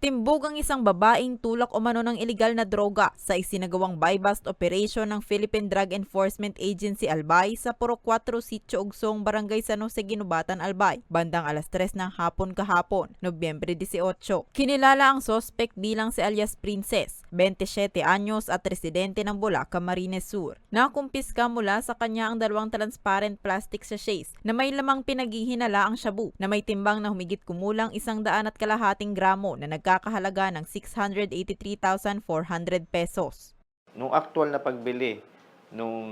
Timbog ang isang babaeng tulak umano ng ilegal na droga sa isinagawang buy-bust operation ng Philippine Drug Enforcement Agency Albay sa Puro 4 Sitio Ugsong, Barangay San Jose, Ginubatan, Albay, bandang alas 3 ng hapon kahapon, Nobyembre 18. Kinilala ang sospek bilang si alias Princess, 27 anyos at residente ng Bulacan, Camarines Sur. Nakumpiska mula sa kanya ang dalawang transparent plastic sachets na may lamang pinaghihinala ang shabu na may timbang na humigit kumulang isang daan at kalahating gramo na nagkakahalaga ng 683,400 pesos. Nung actual na pagbili nung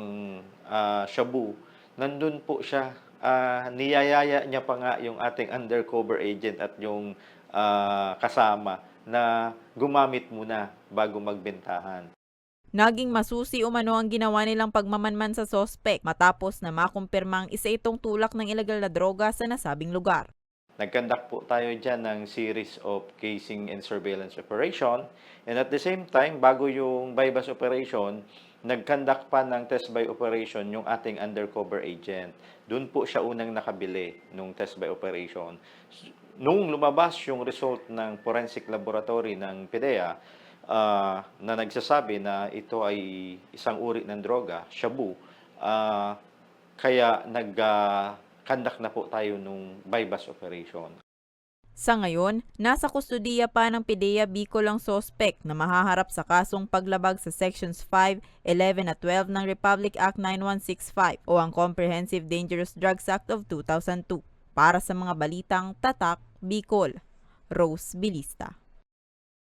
ah, shabu, nandun po siya, ah, niyayaya niya pa nga yung ating undercover agent at yung ah, kasama na gumamit muna bago magbentahan. Naging masusi umano ang ginawa nilang pagmamanman sa sospek matapos na makumpirmang isa itong tulak ng ilegal na droga sa nasabing lugar. Nagkandak po tayo dyan ng series of casing and surveillance operation. And at the same time, bago yung bypass operation, nagkandak pa ng test by operation yung ating undercover agent. Doon po siya unang nakabili nung test by operation. Nung lumabas yung result ng forensic laboratory ng PDEA, ah, na nagsasabi na ito ay isang uri ng droga, shabu, ah, kaya nag-conduct na po tayo nung bypass operation. Sa ngayon, nasa kustudiya pa ng PIDEA Bicol ang sospek na mahaharap sa kasong paglabag sa Sections 5, 11 at 12 ng Republic Act 9165 o ang Comprehensive Dangerous Drugs Act of 2002. Para sa mga balitang Tatak, Bicol, Rose Bilista.